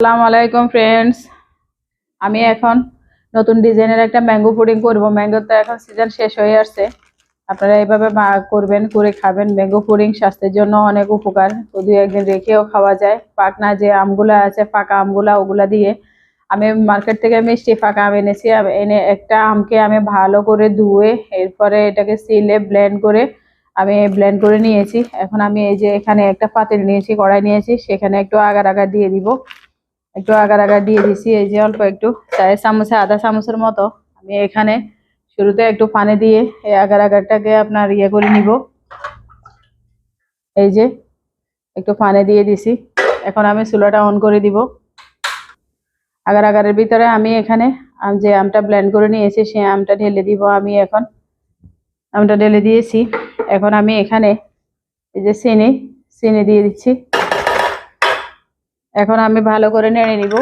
আসসালামু আলাইকুম ফ্রেন্ডস আমি এখন নতুন ডিজাইনের একটা ম্যাঙ্গো পুডিং করব। ম্যাঙ্গো তো এখন সিজন শেষ হয়ে আসছে। আপনারা এইভাবে করবেন, করে খাবেন। ম্যাঙ্গো পুডিং স্বাস্থ্যের জন্য অনেক উপকার। তো দুই একদিন রেখেও খাওয়া যায়, পাকনা যে আমগুলা আছে, পাকা আমগুলা, ওগুলা দিয়ে আমি মার্কেট থেকে মিষ্টি ফাঁকা আম এনেছি। এনে একটা আমকে আমি ভালো করে ধুয়ে, এরপরে এটাকে সিলে ব্লেন্ড করে আমি ব্লেন্ড করে নিয়েছি। এখন আমি এই যে এখানে একটা পাতিল নিয়েছি, কড়াই নিয়েছি। সেখানে একটু আগার আগার দিয়ে দিব। একটু আগার আগার দিয়ে দিছি, এই যে অল্প একটু। চায়ের চামচে, আধা চামচের মতো। আমি এখানে শুরুতে একটু পানি দিয়ে এই আগার আগারটাকে আপনার ইয়ে করে নিব। এই যে একটু পানি দিয়ে দিছি। এখন আমি চুলাটা অন করে দিব। আগার আগারের ভিতরে আমি এখানে যে আমটা ব্লেন্ড করে নিয়েছি, সেই আমটা ঢেলে দিব আমি এখন। আমটা ঢেলে দিয়েছি। এখন আমি এখানে এই যে চিনি চিনি দিয়ে দিচ্ছি। এখন আমি ভালো করে নেড়ে নিব।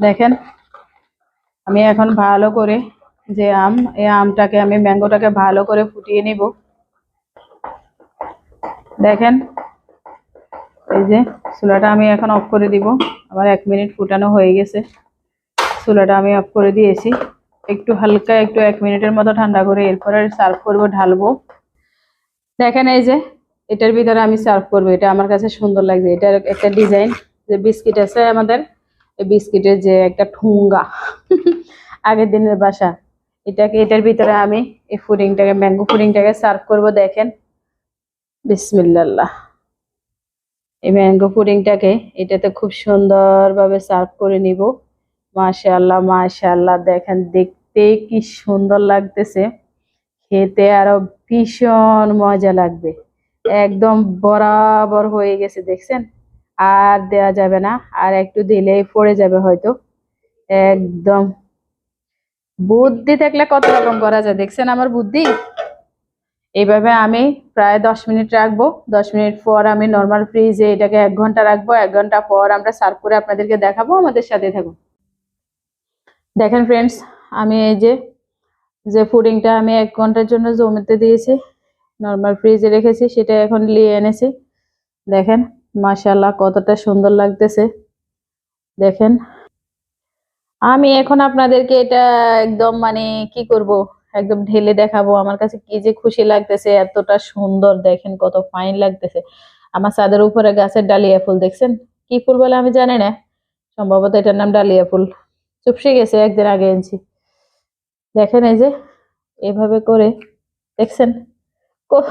দেখেন, আমি এখন ভালো করে যে আম, এই আমটাকে আমি ম্যাঙ্গোটাকে ভালো করে ফুটিয়ে নিব। দেখেন, এই যে চুলাটা আমি এখন অফ করে দিব। আমার এক মিনিট ফুটানো হয়ে গেছে। চুলাটা আমি অফ করে দিয়েছি। একটু হালকা একটু এক মিনিটের মতো ঠান্ডা করে এরপরে সার্ভ করব, ঢালবো। দেখেন এই যে এটার ভিতরে আমি সার্ভ করব। এটা আমার কাছে সুন্দর লাগছে। এটার একটা ডিজাইন যে বিস্কিট আছে আমাদের, এই বিস্কিটের যে একটা ঠুঙ্গা। আগের দিনের বাসা। এটাকে, এটার ভিতরে আমি এই পুডিংটাকে ম্যাঙ্গো পুডিংটাকে সার্ভ করব, দেখেন। বিসমিল্লাহ এই ম্যাঙ্গো পুডিংটাকে এটাতে খুব সুন্দরভাবে সার্ভ করে নিব। মাশাআল্লাহ মাশাআল্লাহ, দেখেন দেখতে কি সুন্দর লাগতেছে। খেতে আরও ভীষণ মজা লাগবে। একদম বরাবর হয়ে গেছে, দেখছেন? আর দেয়া যাবে না, আর একটু দিলেই পড়ে যাবে হয়তো। একদম। বুদ্ধি থাকলে কত রকম করা যায়, দেখছেন আমার বুদ্ধি? এইভাবে আমি প্রায় দশ মিনিট রাখব। দশ মিনিট পর আমি নর্মাল ফ্রিজে এটাকে এক ঘণ্টা রাখব। এক ঘণ্টা পর আমরা সার্ভ করে আপনাদেরকে দেখাবো, আমাদের সাথে থাকুন। দেখেন ফ্রেন্ডস আমি এই যে যে পুডিংটা আমি এক ঘণ্টার জন্য জমিতে দিয়েছি নর্মাল ফ্রিজে রেখেছি, সেটা এখন নিয়ে এনেছি। দেখেন মাশাল্লাহ কতটা সুন্দর লাগতেছে। দেখেন। আমি এখন আপনাদেরকে এটা একদম মানে কি করব, একদম ঢেলে দেখাবো। আমার কাছে কি যে খুশি লাগতেছে, এতটা সুন্দর। দেখেন, কত ফাইন লাগতেছে। আমার ছাদের উপরে গাছের ডালিয়া ফুল, দেখছেন? কি ফুল বলে আমি জানি না। সম্ভবত এটার নাম ডালিয়া ফুল। চুপসে গেছে, একদিন আগে এনেছি। দেখেন এই যে, এভাবে করে, দেখছেন? কো-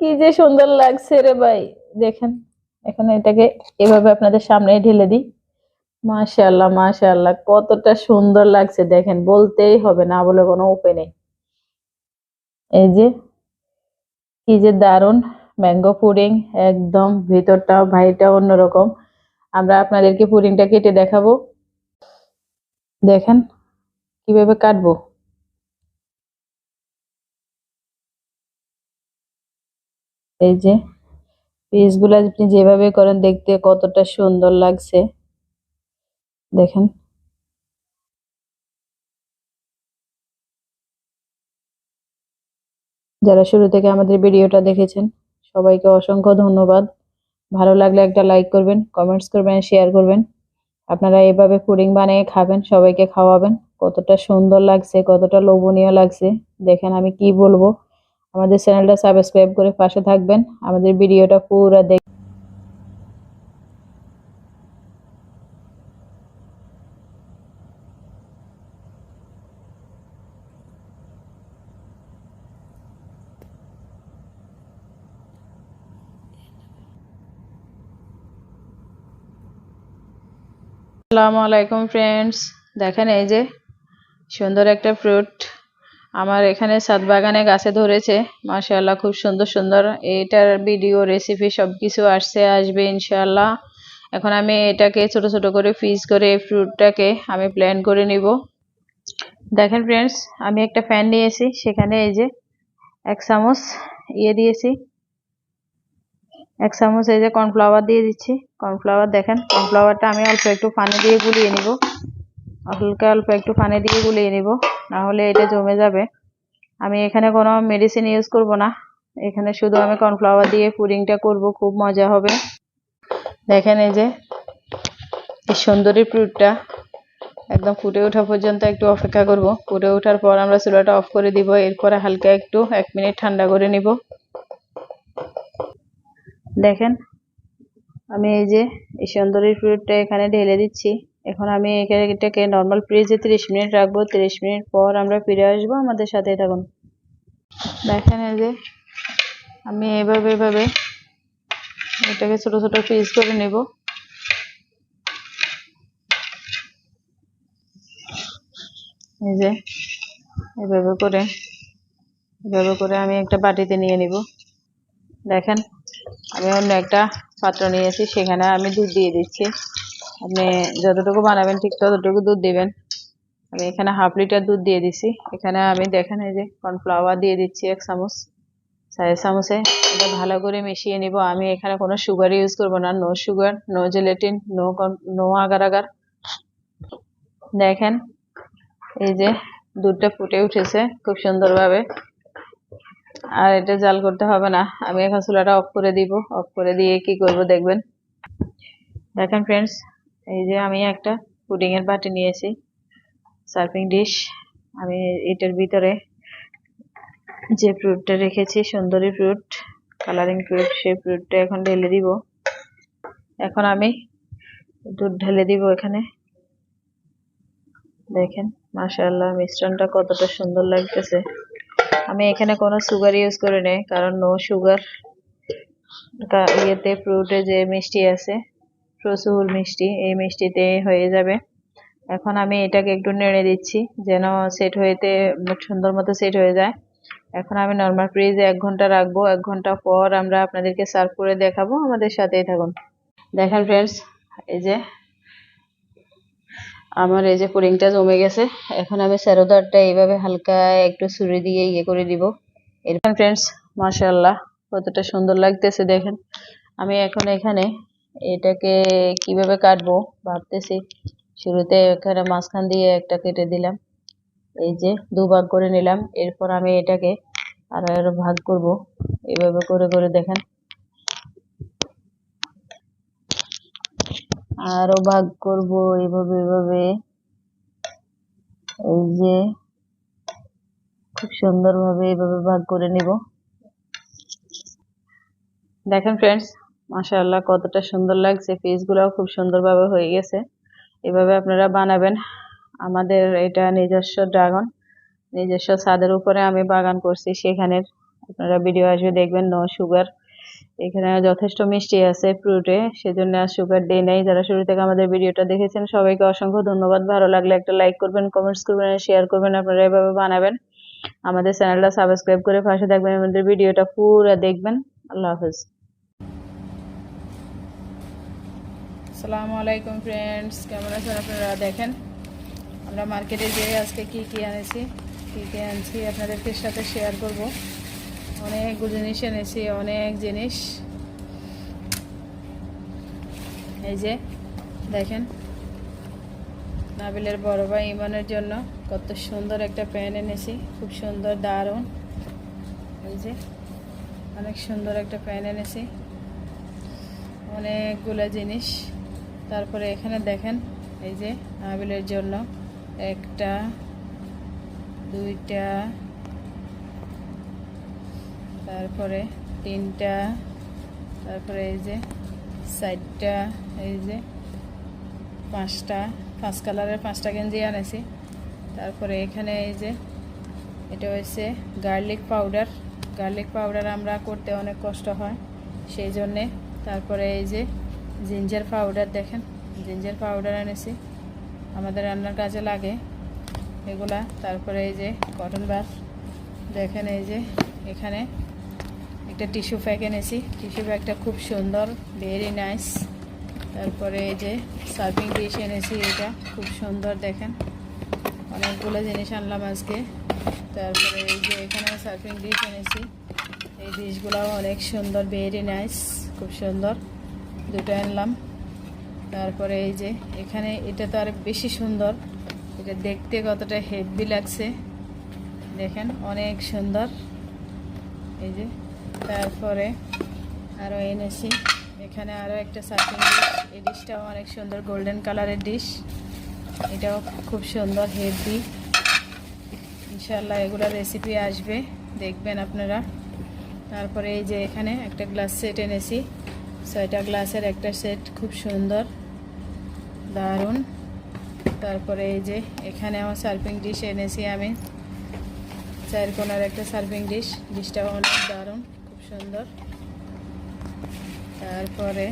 যে সুন্দর লাগছে রে ভাই। দেখেন, এখন এটাকে এভাবে আপনাদের সামনে ঢেলে দিই। মাশাআল্লাহ মাশাআল্লাহ, কতটা সুন্দর লাগছে। দেখেন, বলতেই হবে না বলে কোনো উপায় নেই। এই যে, কি যে দারুণ ম্যাঙ্গো পুডিং একদম ভিতরটা ভাইটা অন্যরকম। আমরা আপনাদেরকে পুডিংটা কেটে দেখাবো। দেখেন, কীভাবে কাটবো। এই যে পিসগুলো আপনি যেভাবে করেন দেখতে কতটা সুন্দর লাগছে। দেখেন। যারা শুরু থেকে আমাদের ভিডিওটা দেখেছেন, সবাইকে অসংখ্য ধন্যবাদ। ভালো লাগলে একটা লাইক করবেন কমেন্টস করবেন শেয়ার করবেন। আপনারা এভাবে পুডিং বানিয়ে খাবেন, সবাইকে খাওয়াবেন। কতটা সুন্দর লাগছে, কতটা লোভনীয় লাগছে। দেখেন আমি কি বলব। আমাদের চ্যানেলটা সাবস্ক্রাইব করে পাশে থাকবেন। আমাদের ভিডিওটা পুরো দেখ আসসালামু আলাইকুম ফ্রেন্ডস দেখেন এই যে সুন্দর একটা ফ্রুট আমার এখানে ছাদ বাগানে গাছে ধরেছে। মাশাআল্লাহ, খুব সুন্দর সুন্দর। এটার ভিডিও রেসিপি সব কিছু আসছে, আসবে ইনশাল্লাহ এখন আমি এটাকে ছোট ছোট করে পিস করে ফ্রুটটাকে আমি প্ল্যান করে নিব। দেখেন ফ্রেন্ডস আমি একটা ফ্যান নিয়েছি, সেখানে এই যে এক চামচ ইয়ে দিয়েছি। এক চামচ এই যে কর্নফ্লাওয়ার দিয়ে দিচ্ছি। কর্নফ্লাওয়ার দেখেন কর্নফ্লাওয়ারটা আমি অল্প একটু পানি দিয়ে গুলিয়ে নিব। হালকা অল্প একটু পানি দিয়ে গুলিয়ে নিব। না হলে এটা জমে যাবে। আমি এখানে কোনো মেডিসিন ইউজ করব না। এখানে শুধু আমি কর্নফ্লাওয়ার দিয়ে পুডিংটা করব, খুব মজা হবে। দেখেন এই যে, এই সুন্দরী ফ্রুটটা একদম ফুটে ওঠা পর্যন্ত একটু অপেক্ষা করব। ফুটে ওঠার পর আমরা চুলাটা অফ করে দিব, এরপরে হালকা একটু, এক মিনিট ঠান্ডা করে নিব। দেখেন, আমি এই যে, এই সুন্দরী ফ্রুটটা এখানে ঢেলে দিচ্ছি। এখন আমি এটাকে নর্মাল ফ্রিজে তিরিশ মিনিট রাখব। তিরিশ মিনিট পর আমরা ফিরে আসব আমাদের সাথে থাকুন। দেখেন এই যে, আমি এভাবে এভাবে এটাকে ছোট ছোট পিস করে নেব। এই যে, এভাবে করে এভাবে করে আমি একটা বাটিতে নিয়ে নিব। দেখেন, আমি অন্য একটা পাত্র নিয়েছি সেখানে আমি দুধ দিয়ে দিচ্ছি। আপনি যতটুকু বানাবেন, ঠিক ততটুকু দুধ দিবেন। আমি এখানে হাফ লিটার দুধ দিয়ে দিছি। এখানে আমি দেখেন এই যে কর্নফ্লাওয়ার দিয়ে দিচ্ছি এক চামচ, চায়ের চামচে। এটা ভালো করে মিশিয়ে নিব। আমি এখানে কোনো সুগার ইউজ করব না। No sugar no gelatin no no agar agar দেখেন, এই যে দুধটা ফুটে উঠেছে খুব সুন্দরভাবে। আর এটা জাল করতে হবে না। আমি এখন চুলাটা অফ করে দিব। অফ করে দিয়ে কি করব দেখবেন। দেখেন ফ্রেন্ডস এই যে আমি একটা পুডিং এর বাটি নিয়েছি সার্ভিং ডিশ আমি এটার ভিতরে যে ফ্রুটটা রেখেছি, সুন্দরী ফ্রুট কালারিং ফ্রুট সেই ফ্রুটটা এখন ঢেলে দিব। এখন আমি দুধ ঢেলে দিব এখানে। দেখেন, মাশাআল্লাহ, মিশ্রণটা কতটা সুন্দর লাগতেছে। আমি এখানে কোনো সুগার ইউজ করি নাই কারণ নো সুগার ইয়েতে ফ্রুটে যে মিষ্টি আছে প্রচুর মিষ্টি, এই মিষ্টিতে হয়ে যাবে। এখন আমি এটাকে একটু নেড়ে দিচ্ছি, যেন সেট হয়েতে সুন্দর মতো সেট হয়ে যায়। এখন আমি নর্মাল ফ্রিজে এক ঘণ্টা রাখব। এক ঘণ্টা পর আমরা আপনাদেরকে সার্ভ করে দেখাবো। আমাদের সাথেই থাকুন। দেখেন ফ্রেন্ডস এই যে আমার এই যে পুডিংটা জমে গেছে। এখন আমি স্যারোদারটা এইভাবে হালকা একটু ছুরি দিয়ে ইয়ে করে দিব। এরকম ফ্রেন্ডস মাশাল্লাহ কতটা সুন্দর লাগতেছে দেখেন। আমি এখন এখানে এটাকে কীভাবে কাটবো ভাবতেছি। শুরুতে এখানে মাঝখান দিয়ে একটা কেটে দিলাম। এই যে দুভাগ করে নিলাম। এরপর আমি এটাকে আরও আরও ভাগ করব। এভাবে করে করে দেখেন। আরও ভাগ করব এভাবে এভাবে। এই যে খুব সুন্দরভাবে এভাবে ভাগ করে নিব। দেখেন ফ্রেন্ডস মাশাআল্লাহ, কতটা সুন্দর লাগছে। পিসগুলোও খুব সুন্দরভাবে হয়ে গেছে। এভাবে আপনারা বানাবেন। আমাদের এটা নিজস্ব ড্রাগন নিজস্ব ছাদের উপরে আমি বাগান করছি সেখানে আপনারা ভিডিও আসবে দেখবেন নো সুগার এখানে যথেষ্ট মিষ্টি আছে ফ্রুটে সেজন্য আর সুগার ডে নেই। যারা শুরু থেকে আমাদের ভিডিওটা দেখেছেন, সবাইকে অসংখ্য ধন্যবাদ। ভালো লাগলে একটা লাইক করবেন কমেন্টস করবেন শেয়ার করবেন, আপনারা এভাবে বানাবেন। আমাদের চ্যানেলটা সাবস্ক্রাইব করে পাশে থাকবেন, আমাদের ভিডিওটা পুরো দেখবেন। আল্লাহ হাফেজ। আসসালামু আলাইকুম ফ্রেন্ডস কেমন আছেন আপনারা? দেখেন, আমরা মার্কেটে যেয়ে আজকে কি কি এনেছি, কি কি আনছি আপনাদেরকে সাথে শেয়ার করব। অনেকগুলো জিনিস এনেছি, অনেক জিনিস। এই যে, দেখেন, নাবিলের বড় ভাই ইমানের জন্য কত সুন্দর একটা প্যান এনেছি, খুব সুন্দর, দারুণ। এই যে, অনেক সুন্দর একটা প্যান এনেছি। অনেকগুলো জিনিস। তারপরে এখানে দেখেন এই যে নাবিলের জন্য একটা, দুইটা, তারপরে তিনটা, তারপরে এই যে চারটা, এই যে পাঁচটা, পাঁচ কালারের পাঁচটা গেঞ্জি আনেছি। তারপরে এখানে এই যে এটা হচ্ছে গার্লিক পাউডার। গার্লিক পাউডার আমরা করতে অনেক কষ্ট হয়, সেই জন্যে। তারপরে এই যে জিঞ্জার পাউডার দেখেন। জিঞ্জার পাউডার এনেছি। আমাদের রান্নার কাজে লাগে এগুলা। তারপরে এই যে কটন বাস দেখেন এই যে এখানে একটা টিস্যু প্যাক এনেছি। টিস্যু প্যাকটা খুব সুন্দর ভেরি নাইস তারপরে এই যে সার্ভিং ডিশ এনেছি এটা, খুব সুন্দর দেখেন। অনেকগুলো জিনিস আনলাম আজকে। তারপরে এই যে এখানে সার্ভিং ডিশ এনেছি। এই ডিশগুলোও অনেক সুন্দর ভেরি নাইস খুব সুন্দর। দুটো আনলাম। তারপরে এই যে এখানে এটা তো আর বেশি সুন্দর। এটা দেখতে কতটা হেভি লাগছে। দেখেন, অনেক সুন্দর। এই যে, তারপরে আরও এনেছি। এখানে আরও একটা সার্ভিং ডিশ এই ডিশটাও অনেক সুন্দর গোল্ডেন কালারের ডিশ এটাও খুব সুন্দর হেভি ইনশাল্লাহ এগুলো রেসিপি আসবে। দেখবেন আপনারা। তারপরে এই যে এখানে একটা গ্লাস সেট এনেছি। ছয়টা গ্লাসের একটা সেট, খুব সুন্দর, দারুণ। তারপরে এই যে এখানে আমার সার্ফিং ডিশ এনেছি আমি চার কোনার একটা সার্ফিং ডিশ, ডিশটাও অনেক দারুণ, খুব সুন্দর। তারপরে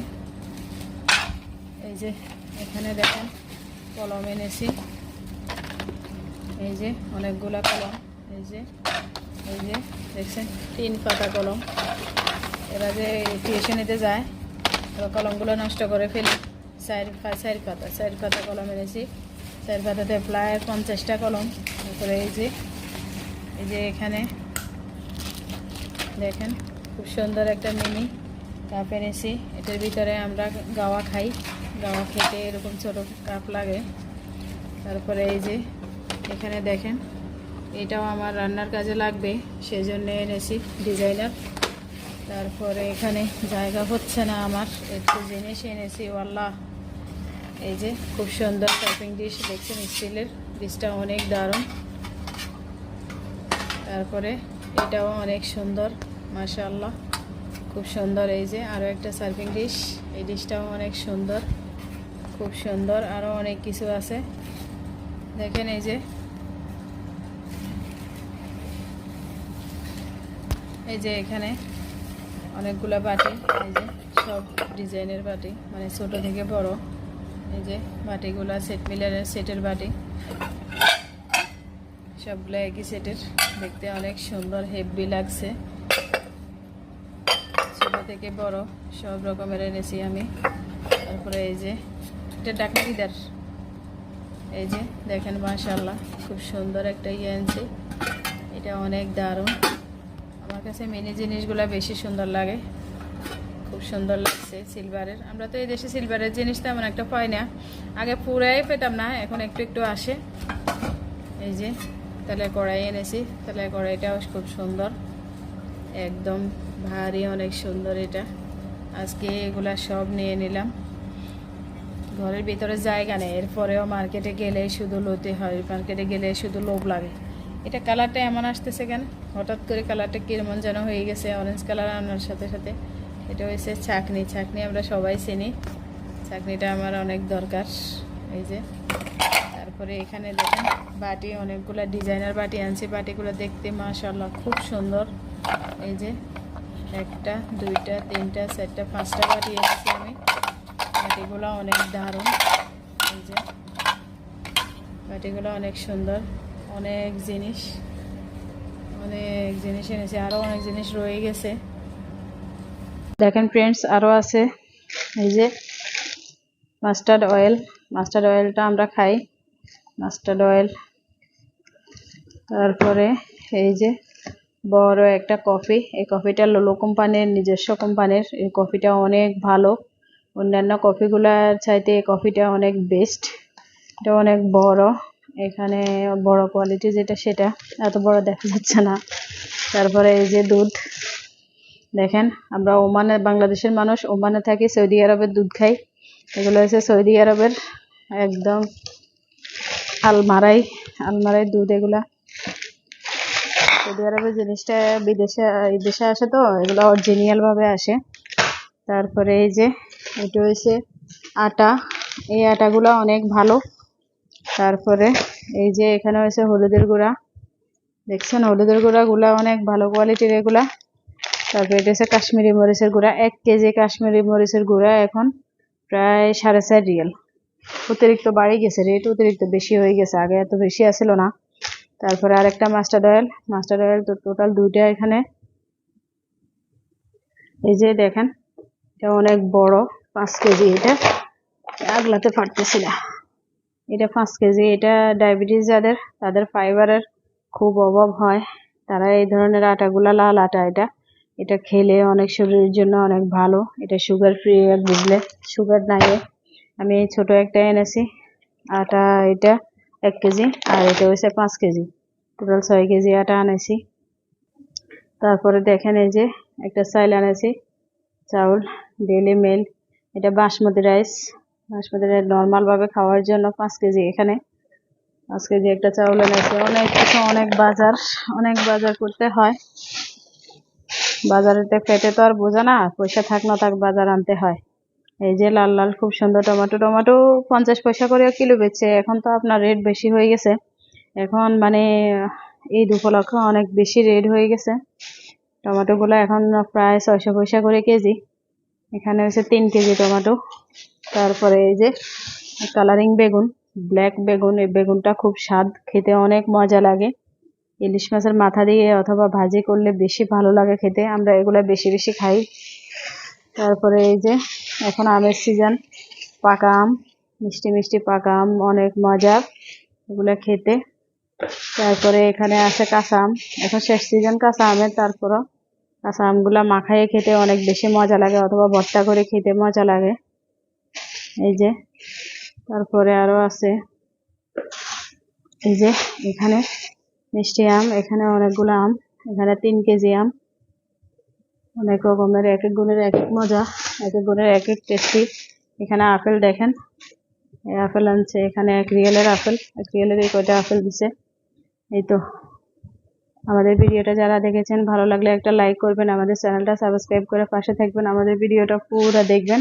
এই যে এখানে দেখেন কলম এনেছি, এই যে অনেকগুলা কলম, এই যে এই যে, দেখছেন, তিন পাতা কলম। এরা যে টিউশনিতে যায় কলমগুলো নষ্ট করে ফেলি। চার চার পাতা চার পাতা কলম এনেছি। চার পাতাতে প্রায় পঞ্চাশটা কলম তারপরে এই যে এই যে এখানে। দেখেন, খুব সুন্দর একটা মিনি কাপ এনেছি। এটার ভিতরে আমরা গাওয়া খাই। গাওয়া খেতে এরকম ছোট কাপ লাগে। তারপরে এই যে, এখানে দেখেন, এটাও আমার রান্নার কাজে লাগবে। সেজন্য এনেছি ডিজাইনার। তারপরে এখানে জায়গা হচ্ছে না আমার। একটু জিনিস এনেছি, ওয়াল্লাহ। এই যে খুব সুন্দর শপিং ডিশ দেখছেন স্টিলের ডিশটা অনেক দারুণ। তারপরে এটাও অনেক সুন্দর, মাশাআল্লাহ। খুব সুন্দর এই যে আরও একটা সার্ভিং ডিশ এই ডিশটাও অনেক সুন্দর, খুব সুন্দর আরও অনেক কিছু আছে। দেখেন এই যে। এই যে এখানে অনেকগুলো বাটি, এই যে সব ডিজাইনের বাটি মানে ছোট থেকে বড়, এই যে বাটিগুলো সেট মিলের সেটের বাটি। সবগুলো একই সেটের দেখতে অনেক সুন্দর হেভি লাগছে। ছোট থেকে বড়, সব রকমের এনেছি আমি। তারপরে এই যে, এটা ডাকনাকিদার এই যে, দেখেন মাশাল্লাহ খুব সুন্দর একটা ইয়ে আনছি এটা অনেক দারুণ। আমার কাছে মিনি জিনিসগুলো বেশি সুন্দর লাগে। খুব সুন্দর লাগছে সিলভারের আমরা তো এই দেশে সিলভারের জিনিস তেমন একটা পাই না। আগে পুরাই পেতাম না, এখন একটু একটু আসে। এই যে, তাহলে কড়াই এনেছি, তাহলে কড়াইটাও খুব সুন্দর। একদম ভারী, অনেক সুন্দর এটা। আজকে এগুলা সব নিয়ে নিলাম। ঘরের ভিতরে জায়গা নেই, এরপরেও মার্কেটে গেলে শুধু লোতে হয় মার্কেটে গেলে শুধু লোভ লাগে। এটা কালারটা এমন আসতেছে কেন? হঠাৎ করে কালারটা কিরমন যেন হয়ে গেছে অরেঞ্জ কালার আনার সাথে সাথে। এটা হয়েছে চাকনি চাকনি আমরা সবাই চিনি। চাকনিটা আমার অনেক দরকার, এই যে। তারপরে এখানে দেখেন বাটি, অনেকগুলো ডিজাইনার বাটি আনছি। বাটিগুলো দেখতে মাশাল্লাহ খুব সুন্দর। এই যে একটা, দুইটা, তিনটা, চারটা, পাঁচটা বাটি এনেছি আমি। বাটিগুলো অনেক দারুণ। এই যে বাটিগুলো অনেক সুন্দর, অনেক জিনিস। অনেক আরও অনেক জিনিস রয়ে গেছে। দেখেন ফ্রেন্ডস আরও আছে। এই যে মাস্টার্ড অয়েল মাস্টার্ড অয়েলটা আমরা খাই। মাস্টার্ড অয়েল তারপরে এই যে বড় একটা কফি এই কফিটা লোলো কোম্পানির নিজস্ব কোম্পানির এই কফিটা অনেক ভালো। অন্যান্য কফিগুলার চাইতে এই কফিটা অনেক বেস্ট এটা অনেক বড়। এখানে বড় কোয়ালিটি যেটা সেটা, এত বড় দেখা যাচ্ছে না। তারপরে এই যে দুধ, দেখেন, আমরা ওমানে, বাংলাদেশের মানুষ ওমানে থাকি, সৌদি আরবের দুধ খাই। এগুলো হচ্ছে সৌদি আরবের একদম আলমারাই আলমারাই দুধ এগুলা। সৌদি আরবের জিনিসটা বিদেশে, এই দেশে আসে তো, এগুলো অরিজিনাল ভাবে আসে। তারপরে এই যে, এটা হচ্ছে আটা। এই আটাগুলো অনেক ভালো। তারপরে এই যে এখানে হয়েছে হলুদের গুঁড়া। দেখছেন? হলুদের গুঁড়াগুলা অনেক ভালো কোয়ালিটির এগুলা। তারপরে এটা হচ্ছে কাশ্মীরি মরিচের গুঁড়া। এক কেজি কাশ্মীরি মরিচের গুঁড়া এখন প্রায় সাড়ে চার রিয়েল। অতিরিক্ত বাড়ি গেছে রেট অতিরিক্ত বেশি হয়ে গেছে, আগে এত বেশি আসছিল না। তারপরে আরেকটা মাস্টার্ড অয়েল মাস্টার্ড অয়েল তো টোটাল দুইটা এখানে। এই যে দেখেন, এটা অনেক বড়, পাঁচ কেজি, এটা আগলাতে পারতেছি না। এটা পাঁচ কেজি, এটা ডায়াবেটিস যাদের, তাদের ফাইবারের খুব অভাব হয়। তারা এই ধরনের আটাগুলা, লাল আটা এটা এটা খেলে অনেক শরীরের জন্য অনেক ভালো। এটা সুগার ফ্রি এক বুঝলে সুগার নাই আমি ছোট একটা এনেছি, আটা এটা এক কেজি, আর এটা হয়েছে পাঁচ কেজি। টোটাল ছয় কেজি আটা আনেছি। তারপরে দেখেন এই যে একটা চাইল আনেছি, চাউল ডেলি মেল এটা বাসমতি রাইস রাইস নর্মাল ভাবে খাওয়ার জন্য পাঁচ কেজি এখানে। পাঁচ কেজি একটা চাউল এনেছে। অনেক কিছু, অনেক বাজার অনেক বাজার করতে হয়। বাজারেতে পেটে তো আর বোঝা না, পয়সা থাক না থাক বাজার আনতে হয়। এই যে লাল লাল, খুব সুন্দর টমেটো। টমেটো পঞ্চাশ পয়সা করে কিলো বেচছে এখন তো আপনার রেট বেশি হয়ে গেছে। এখন মানে ঈদ উপলক্ষে অনেক বেশি রেট হয়ে গেছে। টমেটো গুলো এখন প্রায় ছয়শো পয়সা করে কেজি। এখানে হচ্ছে তিন কেজি টমেটো। তারপরে এই যে কালারিং বেগুন ব্ল্যাক বেগুন, এই বেগুনটা খুব স্বাদ, খেতে অনেক মজা লাগে। ইলিশ মাছের মাথা দিয়ে অথবা ভাজি করলে বেশি ভালো লাগে খেতে, আমরা এগুলা বেশি বেশি খাই। তারপরে এই যে এখন আমের সিজন পাকা আম, মিষ্টি মিষ্টি পাকা আম, অনেক মজা এগুলা খেতে। তারপরে এখানে আছে কাঁচা আম, এখন শেষ সিজন কাঁচা আমের, তারপরও কাঁচা আমগুলা মাখাইয়ে খেতে অনেক বেশি মজা লাগে, অথবা ভর্তা করে খেতে মজা লাগে। এই যে, তারপরে আরও আছে। এই যে, এখানে মিষ্টি আম, এখানে অনেকগুলো আম, এখানে তিন কেজি আম। অনেক রকমের, এক এক গুণের এক এক মজা, এক এক গুণের এক এক টেস্টি এখানে আপেল দেখেন। এই আপেল আনছে, এখানে এক রিয়েলের আপেল, এক রিয়েলের এই কয়টা আপেল দিছে। এই তো। আমাদের ভিডিওটা যারা দেখেছেন, ভালো লাগলে একটা লাইক করবেন। আমাদের চ্যানেলটা সাবস্ক্রাইব করে পাশে থাকবেন। আমাদের ভিডিওটা পুরো দেখবেন।